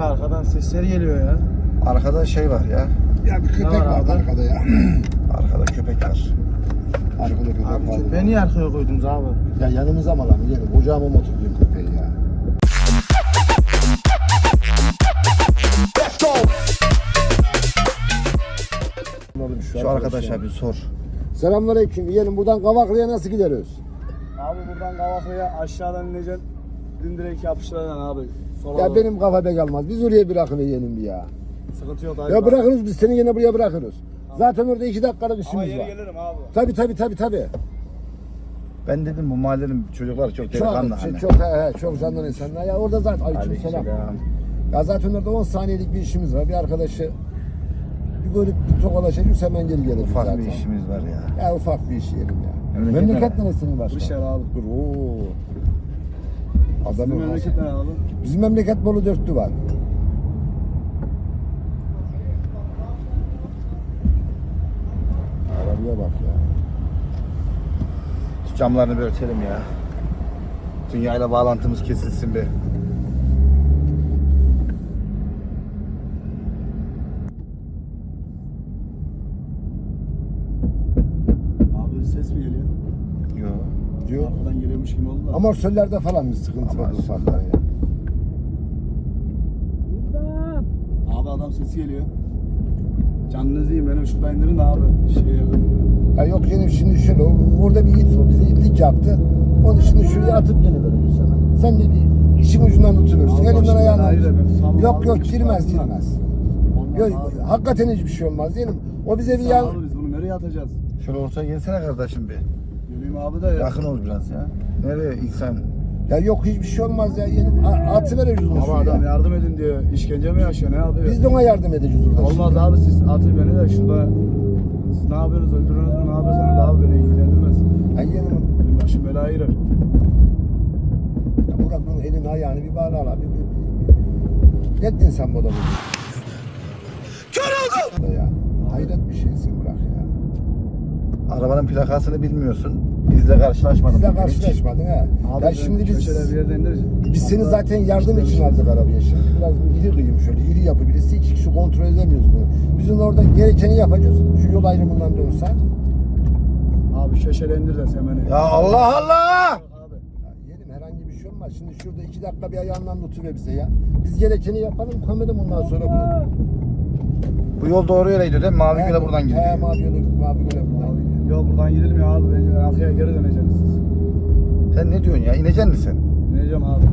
Abi arkadan sesler geliyor ya. Arkada şey var ya. Ya bir köpek var var abi? arkada ya. Arkada köpek var. arkada köpek Abi var. köpeği niye arkaya koydunuz abi? Ya yanımıza mı lan? Gelin. Ocağıma mı oturtayım köpeği ya? Oğlum Şu arkadaşa bir sor. Selamünaleyküm. Yeğenim buradan Kavaklı'ya nasıl gideriz? Abi buradan Kavaklı'ya aşağıdan ineceksin. Dün direkt yapıştıracaksın abi. Sola Ya doğru. benim kafa pek almaz. Biz oraya bir ya. Sıkıntı yok abi. Ya bırakırız biz seni yine buraya bırakırız. Zaten orada iki dakikalık Ama işimiz yeri var. gelirim abi. Tabi tabi tabi tabi. Ben dedim bu mahallenin çocukları çok delikanlı Çok, hani. çok, he, he, çok canlı insanlar. Ya orada zaten aleyküm selam. Ya zaten orada 10 saniyelik bir işimiz var. Bir arkadaşı bir görüp bir tokalaşacağız hemen geri geliriz Ufak zaten. bir işimiz var ya. Ya ufak bir iş yerim ya. Memleket Memleket nere? neresinin başka? Kırşehir abi. Dur ooo. Sizin Adamın memleket ne abi? Bizim memleket Bolu dörtlü var. Arabaya bak ya. Şu camlarını bir örtelim ya. Dünyayla bağlantımız kesilsin bir. Abi ses mi geliyor? Yo. Diyor. Geliyormuş gibi oldu. Amortisörlerde falan bir sıkıntı var ufaktan ya. Abi adam sesi geliyor. Canınızı yiyin beni şuradan indirin de abi. Şey Ya yok canım şimdi şöyle o- orada bir it var bize itlik yaptı. Onu şimdi şuraya atıp geliverir sana. Sen de bir işin ucundan tutuversin. Allah Elinden ayağından. sağlam Yok abi, yok girmez girmez. Olmaz Yok, abi. hakikaten hiçbir şey olmaz diyelim. O bize bir Sağ yan... biz bunu nereye atacağız? Şöyle ortaya gelsene kardeşim bir. Geleyim abi de ya. Yakın ol biraz ya. Nereye insan? Ya yok hiçbir şey olmaz ya. Yenim atıveririz onu Ama adam yardım edin diyor. İşkence mi yaşıyor ne yapıyor? Biz de ona yardım edeceğiz orada. Olmaz abi siz atın beni de şurada. Siz ne yapıyorsunuz öldürüyorsunuz mu ne yapıyorsunuz abi beni ilgilendirmez. Ya yeğenim, Benim başım belaya girer. ya Murat bunun elini ayağını bir bağla bir, bir. Ne ettin sen bu adamı? Kör oldum! Ya, hayret bir şeysin bırak ya. Arabanın plakasını bilmiyorsun. Bizle karşılaşmadın. Bizle bugün hiç. karşılaşmadın ha. Abi ben şimdi biz... köşede bir. Biz seni zaten yardım için istemiş. aldık arabaya şimdi. Biraz bir iri kıyım şöyle, iri yapı birisi. iki kişi kontrol edemiyoruz bunu. Biz onu orada gerekeni yapacağız. Şu yol ayrımından dönsen. Abi köşede indir de sen beni. Ya Allah Allah! Abi. Ya yerim herhangi bir şey olmaz. Şimdi şurada iki dakika bir ayağından tutuver bize ya. Biz gerekeni yapalım, koyalım ondan sonra bunu. Bu yol doğru yere gidiyor değil mi? Mavi Göl'e buradan gidiyor. He mavi göle, mavi göle buradan gidiyor. Yok buradan gidilmiyor abi. Bence arkaya geri döneceksiniz siz. Sen ne diyorsun ya? İneceksin misin? İneceğim abi.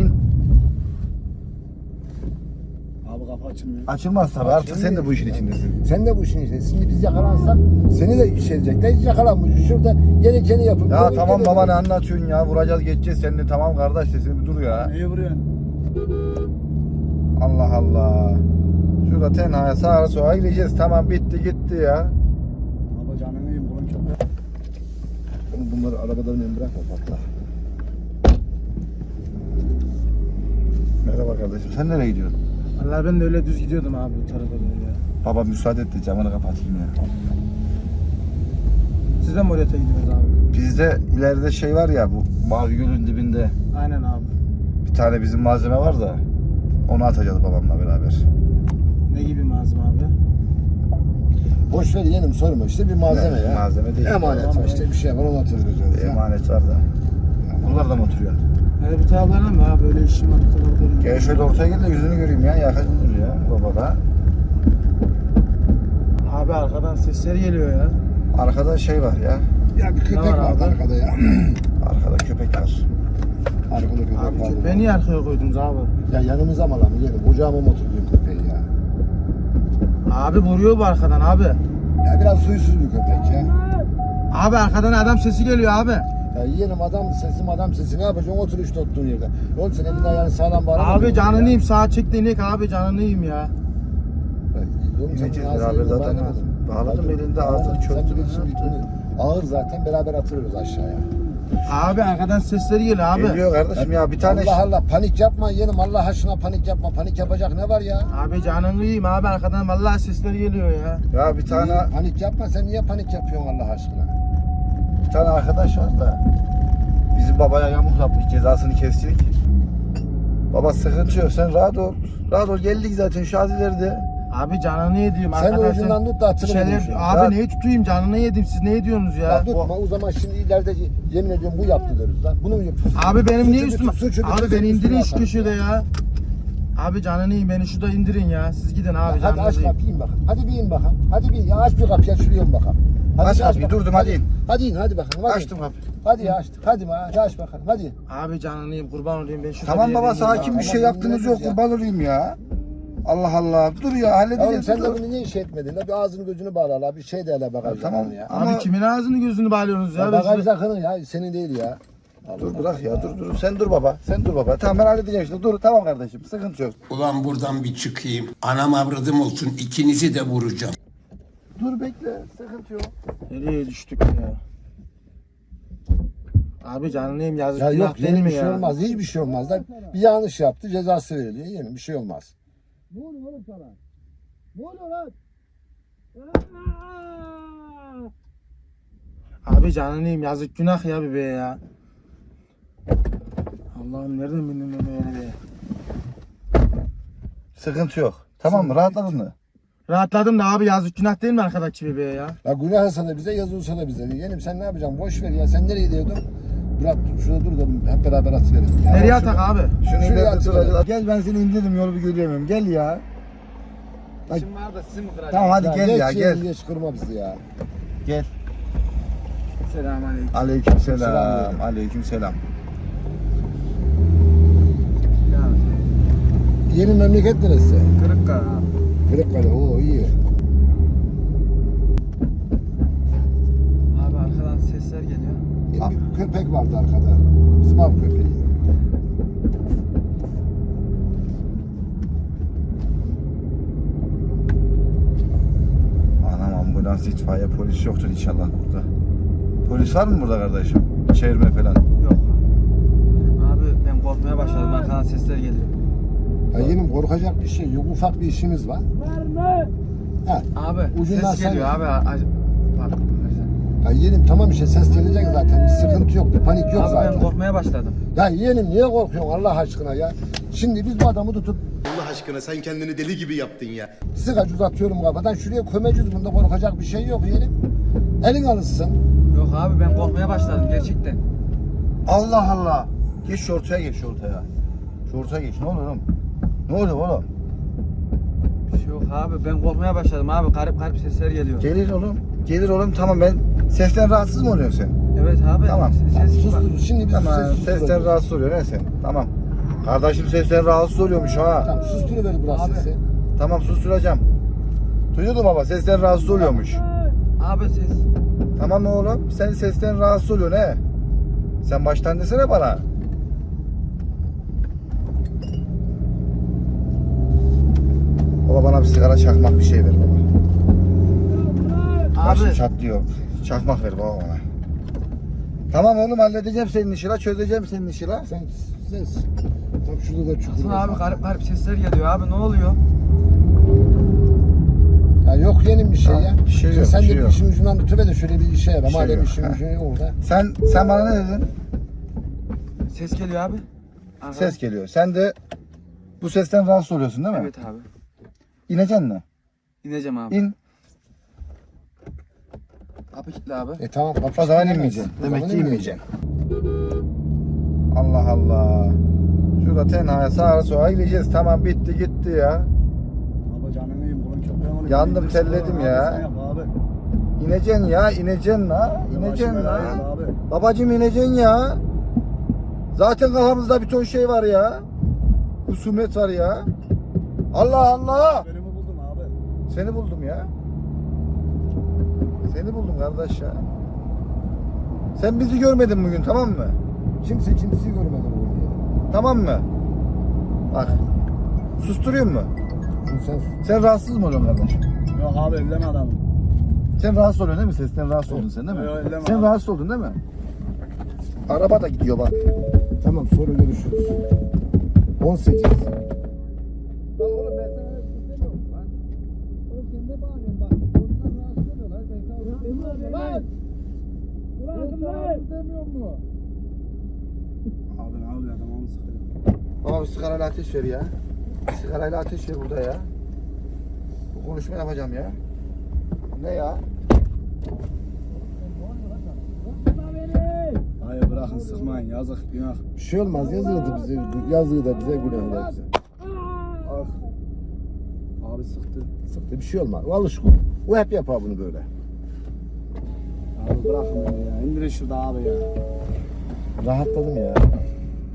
İn. Abi kapı açılmıyor. Açılmaz tabii. Artık sen de bu işin içindesin. Sen de bu işin içinde. Şimdi biz yakalansak seni de iş edecekler. Hiç yakalanmış. Şurada gerekeni yapın. Ya Böyle tamam gidelim. baba ne anlatıyorsun ya? Vuracağız geçeceğiz seninle. Tamam kardeş sesini bir dur ya. Neyi vuruyorsun? Allah Allah. Şurada tenhaya sağa sola gideceğiz. Tamam bitti gitti ya. Abi canını yiyeyim kulun çok. Oğlum Bunları arabadan önüne bırakma patla. Merhaba kardeşim. Sen nereye gidiyorsun? Allah ben de öyle düz gidiyordum abi bu tarafa doğru ya. Baba müsaade et de camını kapatayım ya. Siz de mi oraya gidiyorsunuz abi? Bizde ileride şey var ya bu Mavi Göl'ün dibinde Aynen abi. bir tane bizim malzeme var da onu atacağız babamla beraber. Ne gibi malzeme abi? Boş ver yeğenim sorma işte bir malzeme Ne, ya. malzeme değil. Emanet var işte bir şey var onu atıyoruz. ya. Emanet var da. Bunlar da mı oturuyor? Hele bir taraflarına mı abi böyle işim doğru. Gel şöyle ortaya gel de yüzünü göreyim ya. Yakın dur ya baba da. Abi arkadan sesler geliyor ya. Arkada şey var ya. Ya bir köpek var vardı abi? arkada ya. Arkada köpek var. Arkada köpek Abi vardı. köpeği niye arkaya koydunuz abi? Ya yanımıza mı lan yeğenim? Ocağıma mı ya? Abi vuruyor bu arkadan abi. Ya biraz huysuz bir köpek ya. Abi arkadan adam sesi geliyor abi. Ya yeğenim adam sesi adam sesi ne yapacaksın? Otur işte oturduğun yerde. Oğlum sen elini ayağını sağlam bağlamadın Abi canını yiyeyim sağa çek denek abi canını yiyeyim ya. Oğlum sen İneceğiz beraber zaten. Bağladım, elinde ağzını bir- Ağır zaten beraber atıyoruz aşağıya. Abi arkadan sesleri geliyor abi. Geliyor kardeşim ya bir tane Allah Allah panik yapma yeğenim Allah aşkına panik yapma. Panik yapacak ne var ya? Abi canını yiyeyim abi arkadan vallahi sesleri geliyor ya. ya bir tane Panik yapma sen niye panik yapıyorsun Allah aşkına? bir tane arkadaş var da bizim babaya yamuk yapmış cezasını kesecek. Baba sıkıntı yok sen rahat ol. Rahat ol geldik zaten Şadiler'de. Abi canını yedim. Sen arkadaş, ucundan tut da hatırını Şeyler, bulursun. abi Ya- neyi tutayım canını yedim siz ne ediyorsunuz ya? Ya tutma o zaman şimdi ileride yemin ediyorum bu yaptı deriz lan. Bunu mu yapıyorsun? Abi benim niye Suçu üstüme? bir- suçu Abi beni indirin üstüne şu atar. köşede ya. Abi canını yiyin beni şurada indirin ya. Siz gidin abi Hadi canınızı aç yiyin. kapıyı in bakalım. Hadi bir in bakalım. Hadi bir ya aç bir kapıyı şuraya in bakalım. Hadi Aç bir kapıyı, bakalım. durdum, hadi in. Hadi in hadi bakalım. Hadi. Açtım kapıyı. Hadi ya açtık. Hadi hadi aç bakalım. Hadi. Abi canını yiyeyim kurban olayım ben şurada Tamam bir baba yere ineyim sakin bir şey yaptınız yok kurban olayım ya. Allah Allah. Dur ya Oğlum halledeceğiz. sen de bunu niye iş etmedin? La bir ağzını gözünü bağla la bir şey de hele bagajdan tamam. ya. Ama- Abi kimin ağzını gözünü bağlıyorsunuz ya? Ya Ben bagaj şurada- sakının ya senin değil ya. Dur bırak ya dur dur. Sen dur baba. Sen dur baba. Tamam ben halledeceğim işte. Dur tamam kardeşim. Sıkıntı yok. Ulan buradan bir çıkayım. Anam avradım olsun ikinizi de vuracağım. Dur bekle. Sıkıntı yok. Nereye düştük ya? Abi yiyeyim yazık Ya günah yok değil yeni bir şey olmaz. Hiçbir şey olmaz da bir yanlış yaptı cezası veriliyor. Yeni bir şey olmaz. Abi canını yiyeyim yazık günah ya bebeğe ya. Allah'ım nereden bildin beni öyle be? Sıkıntı yok. Tamam mı? Rahatladın mı? Rahatladım da abi yazık günah değil mi arkadaşçı bebeğe ya? Ya günah olsa da bize yazı olsa da bize. Yeğenim sen ne yapacaksın? Boş ver ya. Sen nereye gidiyordun? Bırak şurada dur da hep beraber atıverelim. Ya Nereye atak abi? Şunu Şuraya duracağız. Gel ben seni indiririm yolu bir göremiyorum. Gel ya. Bak- İşim var da sizi mi kıracağım? Tamam hadi gel geç ya gel. Geç kırma bizi ya. Gel. Selamünaleyküm. Aleykümselam. Selam. Aleykümselam. Yeni memleket neresi? Kırıkkale abi. Kırıkkale. Oo iyi. Abi arkadan sesler Yeni bir köpek vardı arkada. Bizim av köpeği. Anam ambulans itfaiye polis yoktur inşallah burada. Polis var mı burada kardeşim? Çevirme falan. Yok. Abi ben korkmaya başladım arkadan sesler geliyor. Ya yeğenim korkacak bir şey yok. Ufak bir işimiz var. Ha. Abi Ucundan ses sen- geliyor abi. Bak. Ya yeğenim tamam işte ses gelecek zaten. Bir sıkıntı yok. Bir panik yok Abi ben zaten. korkmaya başladım. Ya yeğenim niye korkuyorsun Allah aşkına ya? Şimdi biz bu adamı tutup Allah aşkına sen kendini deli gibi yaptın ya. sıkaç uzatıyorum kafadan. Şuraya kömeceğiz. Bunda korkacak bir şey yok yeğenim. Elin alışsın. Yok abi ben korkmaya başladım gerçekten. Allah Allah. Geç şu ortaya geç şu ortaya. Şu ortaya geç. Ne oluyor oğlum? Ne oluyor oğlum? Bir şey yok abi ben korkmaya başladım abi. Garip garip sesler geliyor. Gelir oğlum. Gelir oğlum tamam ben sesten rahatsız mı oluyorsun sen? Evet abi. Tamam. Ses, ses Sustur. Şimdi biz Tamam ses sesten rahatsız oluyor ne sen? Tamam. Kardeşim sesten rahatsız oluyormuş ha. Tamam susturuver burası Abi. sesi. Tamam susturacağım. Mu baba sesten rahatsız oluyormuş. Abi ses. Tamam oğlum? Sen sesten rahatsız oluyorsun he. Sen baştan desene bana. Baba bana bir sigara çakmak bir şey ver baba. Başım Abi. çatlıyor. Çakmak ver baba bana. Tamam oğlum halledeceğim senin işi la çözeceğim senin işi la. Sen ses. Tam şurada da çukur Hasan var. abi garip garip sesler geliyor abi ne oluyor? Ya yok yeğenim bir şey Ha, ya. bir şey yok, Sen bir de şey bir yok. işin ucundan tutuver de şöyle bir işe yara. Bir şey Madem yok, işin ha. ucun orada. Sen sen bana ne dedin? Ses geliyor abi. Arkadan. Ses geliyor. Sen de bu sesten rahatsız oluyorsun değil mi? Evet abi. İneceksin mi? İneceğim abi. İn. Abi kitle abi. E tamam kapı. O zaman inmeyeceksin. Demek ki inmeyeceksin. Allah Allah. Şurada tenhaya sağa sola gideceğiz. Tamam bitti gitti ya. Abi canını yiyeyim bunun köpeği onu. Yandım, abi, ya. Abi. İneceksin ya, ineceksin la. İneceksin la. Babacım ineceksin ya. Zaten kafamızda bir ton şey var ya. Husumet var ya. Allah Allah. Beni buldun abi? Seni buldum ya. Seni buldum kardeş ya. Sen bizi görmedin bugün tamam mı? Kimse kimseyi görmedi bu oyunu. Tamam mı? Bak. Susturuyor mu? Sen Sen rahatsız mı oluyorsun kardeş? Yok abi elleme adamı. Sen rahatsız oluyorsun değil mi? Sesten rahatsız oldun sen değil mi? Yok, elleme Sen abi. rahatsız oldun değil mi? Araba da gidiyor bak. tamam sonra görüşürüz. 18. Abi ne yapıyor adamı sıkıyor. Baba bir sigarayla ateş ver ya. Sigarayla ateş ver burada ya. Bu konuşma yapacağım ya. Ne ya? Hayır bırakın sıkmayın yazık günah. Bir şey olmaz yazığı da bize, yazığı da bize günah da bize. Ah. Abi sıktı. Sıktı bir şey olmaz. Alışkın. O hep yapar bunu böyle. Abi bırakın beni ya. İndirin şurada abi ya. Rahatladım ya.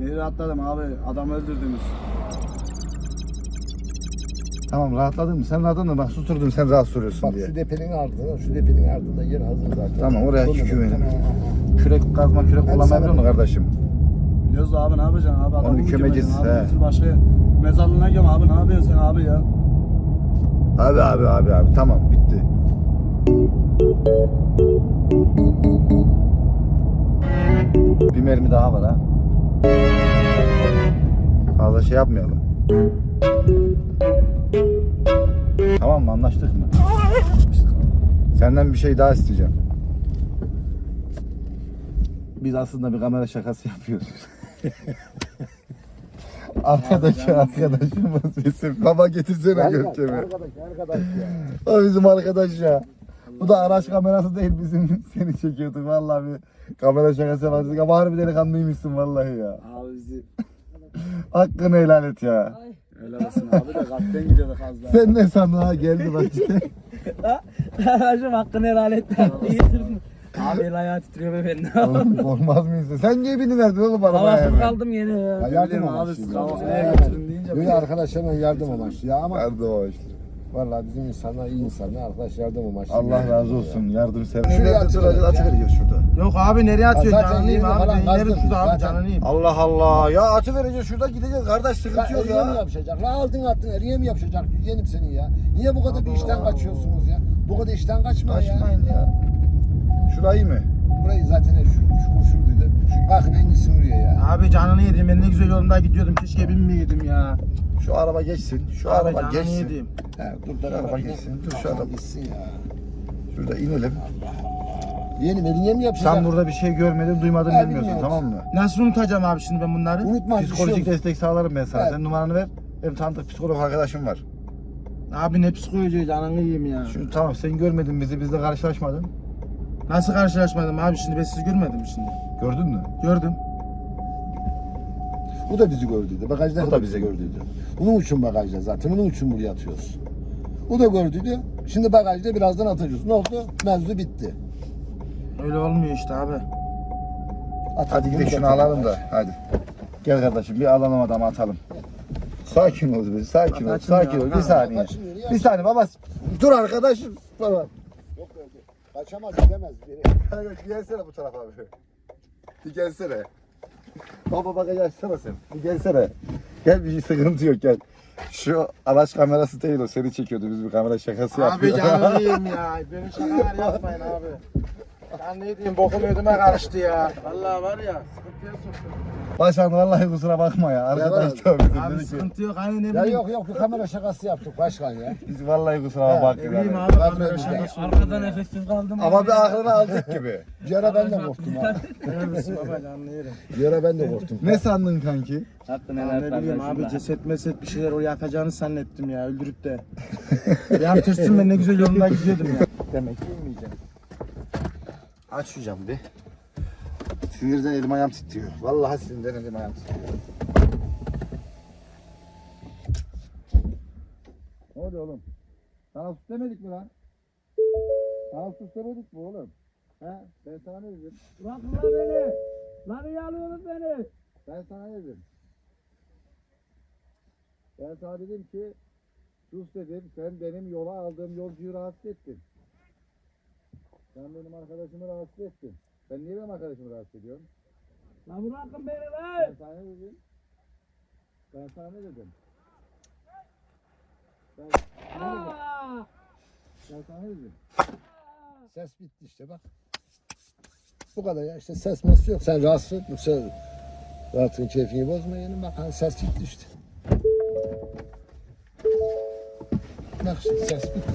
Neyi rahatladım abi. Adam öldürdünüz. Tamam rahatladın mı? Sen rahatladın mı? Bak susturdum sen rahat soruyorsun Bak diye. şu depenin ardında, şu depenin ardında yer hazır zaten. Tamam, oraya Sonra- güvenin. Tamam. Kürek kazma kürek Ben kullanmayı sana musun kardeşim? Biliyoruz abi ne yapacaksın abi. Adamı Onu mı gömeceğiz, gömeceksin he. Abi getir başka mezarlığına göm abi. Ne yapıyorsun sen abi ya? Abi abi abi abi tamam bitti. Bir mermi daha var ha. Fazla şey yapmayalım. Tamam mı anlaştık mı? Senden bir şey daha isteyeceğim. Biz aslında bir kamera şakası yapıyoruz. Arkadaşı arkadaşımız bizim. Baba getirsene Arkadaş, Görkem'i. Arkadaş, arkadaş ya. O bizim arkadaş ya. Bu da araç kamerası değil bizim seni çekiyorduk vallahi bir kamera şakası yapıyorduk ama harbi delikanlıymışsın vallahi ya. Abi bizi Hakkını helal et ya. helal olsun abi de kalpten gidiyorduk az daha. Sen ne sandın ha geldi bak işte. Kardeşim hakkını helal et. İyi getirdin. Abi el ayağı titriyor be benden. Oğlum korkmaz mıyız? Sen niye biniverdin oğlum arabaya Havasız hemen? kaldım yine ya. Ya Bilmiyorum yardım abi amaçlı. ya. kahvaltıya götürün deyince. Böyle arkadaş hemen yardım amaçlı ya ama Yardım işte. Vallahi bizim insanlar iyi insanlar arkadaş yardım amaçlı. Allah razı olsun yardım sever. Şuraya atı- atı vereceğiz şurada. Yok abi nereye atıyorsun? zaten Canlıyım yeni abi. falan Ben yerim kazdım şurada abi zaten. canlıyım. Allah Allah ya atı vereceğiz şurada gideceğiz kardeş sıkıntı yok eriye mi ya. yapışacak? La aldın attın eriye mi yapışacak? Yenim senin ya. Niye bu kadar bir işten kaçıyorsunuz ya? Bu kadar işten kaçma ya. Kaçmayın ya. Şurayı mı? Burayı zaten şu şu şuradaydı. Şu bakın en iyisi buraya ya. Abi canını yedim. Ben ne güzel yolunda gidiyordum. Keşke binmeyeydim ya. Şu araba geçsin. Şu Abi araba canını geçsin. yedim. He, dur da araba gitsin, dur şu araba. Gitsin ya. Şurada inelim. Yeğenim eriye mi yapışacak? Sen burada bir şey görmedin, duymadın, Ha, bilmiyorsun bilmiyorum. tamam mı? Nasıl unutacağım abi şimdi ben bunları? Unutma bir şey Psikolojik yok. destek sağlarım ben sana. Evet. Sen numaranı ver. Benim tanıdık psikolog arkadaşım var. Abi ne psikoloji canını yiyeyim ya. Şimdi tamam sen görmedin bizi, bizle karşılaşmadın. Nasıl karşılaşmadım abi şimdi ben sizi görmedim şimdi. Gördün mü? Gördüm. Bu da bizi gördüydü. Bagajda O da bizi gördüydü. Bunun için bagajda zaten. Bunun için buraya atıyoruz. Bu da gördüydü. Şimdi bagajda birazdan atacağız. Ne oldu? Mevzu bitti. Öyle olmuyor işte abi. At, Hadi gidelim şunu alalım da hadi. Gel kardeşim bir alalım adamı atalım. Sakin ol be, sakin ol, sakin ol. Bir saniye. Bir saniye baba. Dur arkadaşım. Baba. Kaçamaz gidemez. Kanka bir gelsene bu tarafa abi. Bir gelsene. Baba bagajı açsana sen. Bir gelsene. Gel bir sıkıntı yok gel. Şu araç kamerası değil o seni çekiyordu biz bir kamera şakası Abi yapıyoruz. canını yiyeyim ya. Beni şakalar yapmayın abi. Ben ne diyeyim bokum ödüme karıştı ya. Vallahi var ya sıkıntıya soktum. Başkan vallahi kusura bakma ya. Arkadaş da bizim Abi dedi ki sıkıntı yok hani ne Ya bileyim. yok yok bir kamera şakası yaptık başkan ya. biz vallahi kusura Ha, Ne bakma. bileyim abi Bakma kamera bize. şakası. Arkada nefessiz kaldım. Ama bir aklını aldık gibi. Bir ara ben de korktum ha. Neredesin baba canını yerim. Bir ara ben de korktum. Ne sandın kanki? Ben ne bileyim abi ceset meset bir şeyler oraya atacağını zannettim ya öldürüp de. ya tırsın ben ne güzel yolunda gidiyordum ya. Demek ki yemeyeceğim. Aç şu camı bir. Sinirden elim ayağım titriyor. Vallahi sinirden elim ayağım titriyor. Ne oluyor oğlum? Sana sus demedik mi lan? Sana sus demedik mi oğlum? He? Ben sana ne dedim? Bırakın lan beni. Lan iyi alıyorsunuz beni. Ben sana ne dedim? Ben sana dedim ki sus dedim. Sen benim yola aldığım yolcuyu rahatsız ettin. Sen benim arkadaşımı rahatsız ettin. Ben niye benim arkadaşımı rahatsız ediyorum? Lan bırakın beni lan. Ben sana ne dedim? Ben sana ne dedim? Ben, dedim? Ben sana ne dedim? Ses bitti işte bak. Bu kadar ya işte ses mes yok. Sen rahatsız etme. Sen rahatın keyfini bozma yeğenim bak hani ses gitti işte. Bak şimdi ses bitti.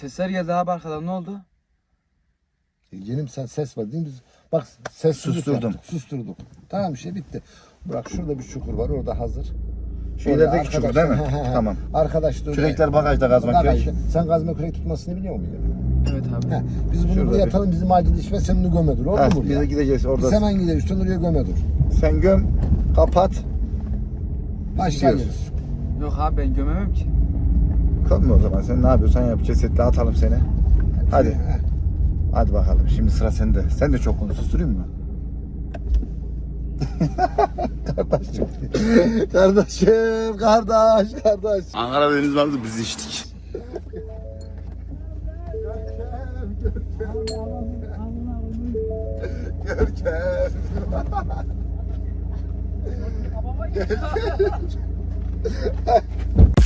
Sesler geldi abi arkadan ne oldu? Yeğenim sen ses var değil mi? Biz Bak sessizlik Susturdum. yaptık, Susturduk. Tamam şey bitti. Bırak şurada bir çukur var orada hazır. Şu ilerideki çukur değil mi? He, he. Tamam. Arkadaş da Kürekler bagajda kazma kürek. Sen kazma kürek tutmasını biliyor musun? Evet abi. He. Biz bunu Şurada buraya bir- atalım bizim acil iş ve sen bunu göme dur. Oldu Ha, mu? biz de gideceğiz Biz orada. hemen gideriz. Sen oraya göme dur. Sen göm, kapat. Geliriz. Yok abi ben gömemem ki. Kalma o zaman. Sen ne yapıyorsan yap. Cesetle atalım seni. Hadi. Hadi bakalım. Şimdi sıra sende. Sen de çok konu susturayım mı? kardeşim. kardeşim. Kardeş. Kardeş. Ankara Deniz vardı biz içtik. Görkem.